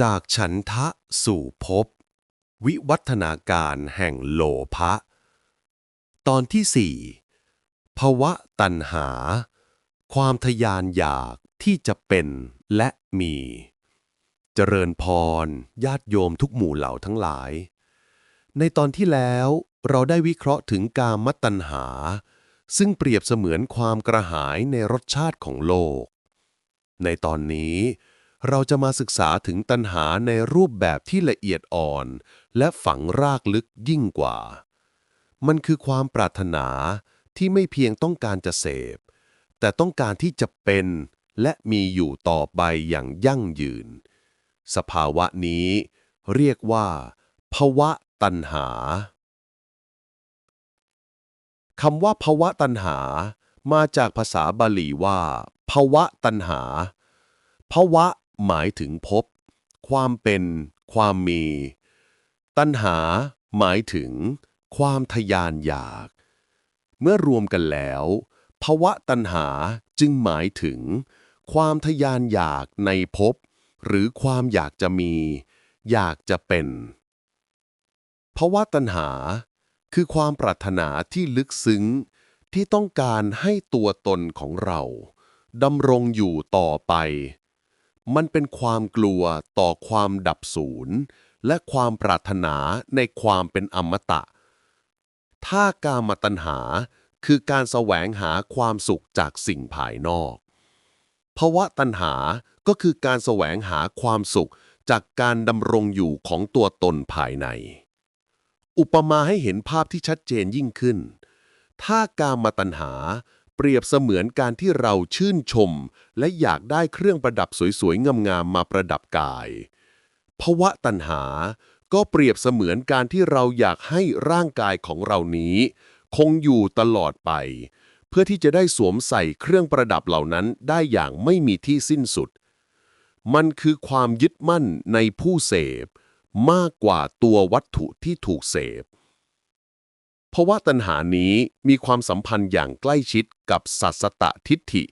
จากฉันทะสู่ภพวิวัฒนาการแห่งโลภะ ตอนที่สี่ภวะตัณหา ความทยานอยากที่จะเป็นและมี เจริญพร ญาติโยมทุกหมู่เหล่าทั้งหลาย ในตอนที่แล้วเราได้วิเคราะห์ถึงกามตัณหา ซึ่งเปรียบเสมือนความกระหายในรสชาติของโลก ในตอนนี้ เราจะมาศึกษาถึงตัณหาในรูปแบบที่ละเอียดอ่อน และฝังรากลึกยิ่งกว่า มันคือความปรารถนาที่ไม่เพียงต้องการจะเสพ แต่ต้องการที่จะเป็นและมีอยู่ต่อไปอย่างยั่งยืน สภาวะนี้เรียกว่าภวะตัณหาคำว่าภวะตัณหา มาจากภาษาบาลีว่าภวะตัณหาภวะ หมายถึงภพความเป็น ความมี ตัณหา หมายถึง ความทยานอยาก เมื่อรวมกันแล้วภวะตัณหาจึงหมายถึง ความทยานอยากในภพหรือความอยากจะมี อยากจะเป็นภวะตัณหา คือความปรารถนาที่ลึกซึ้ง ที่ต้องการให้ตัวตนของเราดำรงอยู่ต่อไป มันเป็นความกลัวต่อความดับสูญและความปรารถนาในความเป็นอมตะ ถ้ากามตัณหาคือการแสวงหาความสุขจากสิ่งภายนอกภาวะตัณหาก็คือการแสวงหาความสุขจากการดำรงอยู่ของตัวตนภายใน อุปมาให้เห็นภาพที่ชัดเจนยิ่งขึ้น ถ้ากามตัณหา เปรียบเสมือนการที่เราชื่นชม และอยากได้เครื่องประดับสวยๆ งามๆ มาประดับกายภาวะตัณหา ก็เปรียบเสมือนการที่เราอยากให้ร่างกายของเรานี้ คงอยู่ตลอดไป เพื่อที่จะได้สวมใส่เครื่องประดับเหล่านั้นได้อย่างไม่มีที่สิ้นสุด มันคือความยึดมั่นในผู้เสพ มากกว่าตัววัตถุที่ถูกเสพ เพราะว่าตัณหานี้มีความสัมพันธ์อย่างใกล้ชิดกับสัสตทิฏฐิ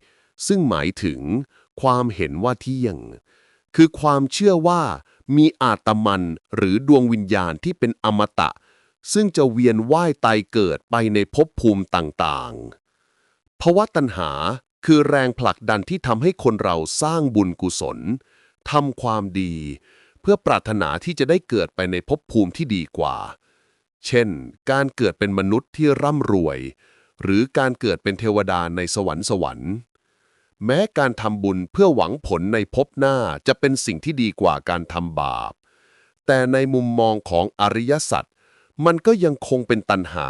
ซึ่งหมายถึงความเห็นว่าเที่ยง คือความเชื่อว่ามีอาตมันหรือดวงวิญญาณที่เป็นอมตะ ซึ่งจะเวียนว่ายตายเกิดไปในภพภูมิต่างๆเพราว่าตัณหาคือแรงผลักดันที่ทำให้คนเราสร้างบุญกุศลทำความดี เพื่อปรารถนาที่จะได้เกิดไปในภพภูมิที่ดีกว่า เช่น การเกิดเป็นมนุษย์ที่ร่ำรวย หรือการเกิดเป็นเทวดาในสวรรค์สวรรค์ แม้การทำบุญเพื่อหวังผลในภพหน้าจะเป็นสิ่งที่ดีกว่าการทำบาป แต่ในมุมมองของอริยสัจมันก็ยังคงเป็นตัณหา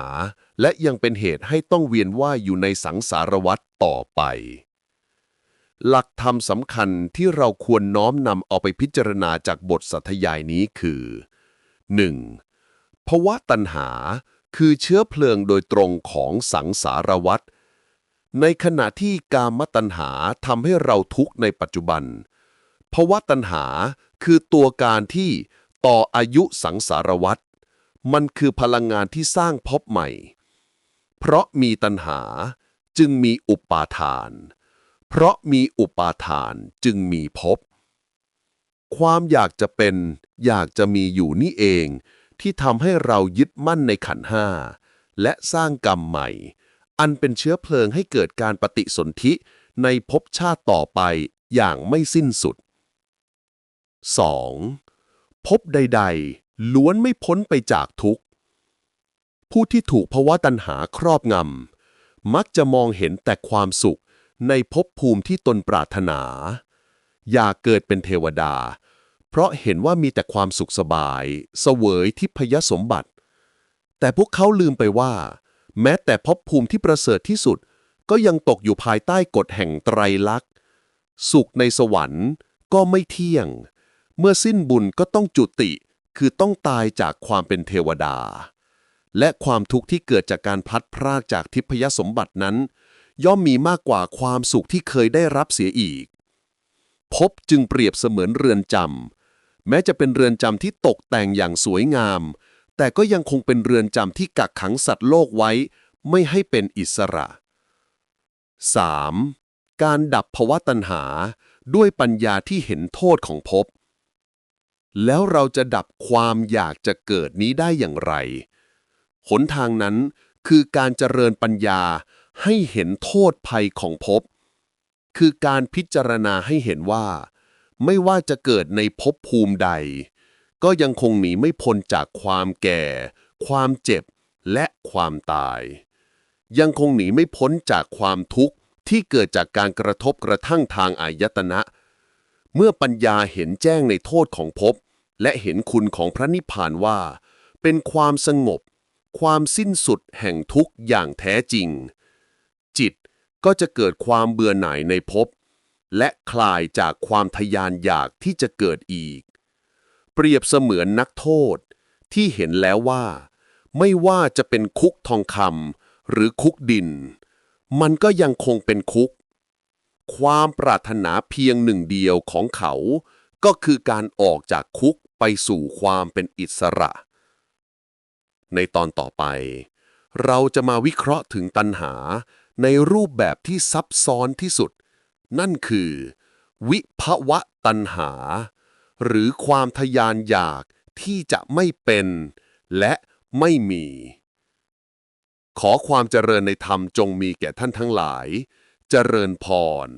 และยังเป็นเหตุให้ต้องเวียนว่ายอยู่ในสังสารวัฏต่อไป หลักธรรมสำคัญที่เราควรน้อมนำเอาไปพิจารณาจากบทสัทยายนี้คือ 1. ภวะตัณหาคือเชื้อเพลิงโดยตรงของสังสารวัฏในขณะที่กามตัณหาทำให้เราทุกข์ในปัจจุบันภวะตัณหาคือตัวการที่ต่ออายุสังสารวัฏมันคือพลังงานที่สร้างภพใหม่ เพราะมีตัณหาจึงมีอุปาทาน เพราะมีอุปาทานจึงมีภพความอยากจะเป็นอยากจะมีอยู่นี่เอง ที่ทำให้เรายึดมั่นในขันห้าและสร้างกรรมใหม่ อันเป็นเชื้อเพลิงให้เกิดการปฏิสนธิในภพชาติต่อไปอย่างไม่สิ้นสุด 2. ภพใด ๆ ล้วนไม่พ้นไปจากทุกข์ ผู้ที่ถูกภาวะตัณหาครอบงำ มักจะมองเห็นแต่ความสุขในภพภูมิที่ตนปรารถนา อยากเกิดเป็นเทวดา เพราะเห็นว่ามีแต่ความสุขสบายเสวยทิพยสมบัติ แต่พวกเขาลืมไปว่า แม้แต่ภพภูมิที่ประเสริฐที่สุด ก็ยังตกอยู่ภายใต้กฎแห่งไตรลักษณ์ สุขในสวรรค์ก็ไม่เที่ยง เมื่อสิ้นบุญก็ต้องจุติ คือต้องตายจากความเป็นเทวดา และความทุกข์ที่เกิดจากการพลัดพรากจากทิพยสมบัตินั้น ย่อมมีมากกว่าความสุขที่เคยได้รับเสียอีกภพจึงเปรียบเสมือนเรือนจำ แม้จะเป็นเรือนจำที่ตกแต่งอย่างสวยงาม แต่ก็ยังคงเป็นเรือนจำที่กักขังสัตว์โลกไว้ ไม่ให้เป็นอิสระ 3. การดับภวะตัณหาด้วยปัญญาที่เห็นโทษของภพ แล้วเราจะดับความอยากจะเกิดนี้ได้อย่างไร หนทางนั้นคือการเจริญปัญญาให้เห็นโทษภัยของภพ คือการพิจารณาให้เห็นว่า ไม่ว่าจะเกิดในภพภูมิใด ก็ยังคงหนีไม่พ้นจากความแก่ ความเจ็บ และความตาย ยังคงหนีไม่พ้นจากความทุกข์ที่เกิดจากการกระทบกระทั่งทางอายตนะ เมื่อปัญญาเห็นแจ้งในโทษของภพและเห็นคุณของพระนิพพานว่า เป็นความสงบ ความสิ้นสุดแห่งทุกข์อย่างแท้จริง จิตก็จะเกิดความเบื่อหน่ายในภพ และคลายจากความทยานอยากที่จะเกิดอีก เปรียบเสมือนนักโทษที่เห็นแล้วว่า ไม่ว่าจะเป็นคุกทองคำหรือคุกดิน มันก็ยังคงเป็นคุก ความปรารถนาเพียงหนึ่งเดียวของเขา ก็คือการออกจากคุกไปสู่ความเป็นอิสระ ในตอนต่อไป เราจะมาวิเคราะห์ถึงตัณหาในรูปแบบที่ซับซ้อนที่สุด นั่นคือ วิภวะตัณหา หรือความทยานอยากที่จะไม่เป็น และไม่มี ขอความเจริญในธรรมจงมีแก่ท่านทั้งหลาย เจริญพร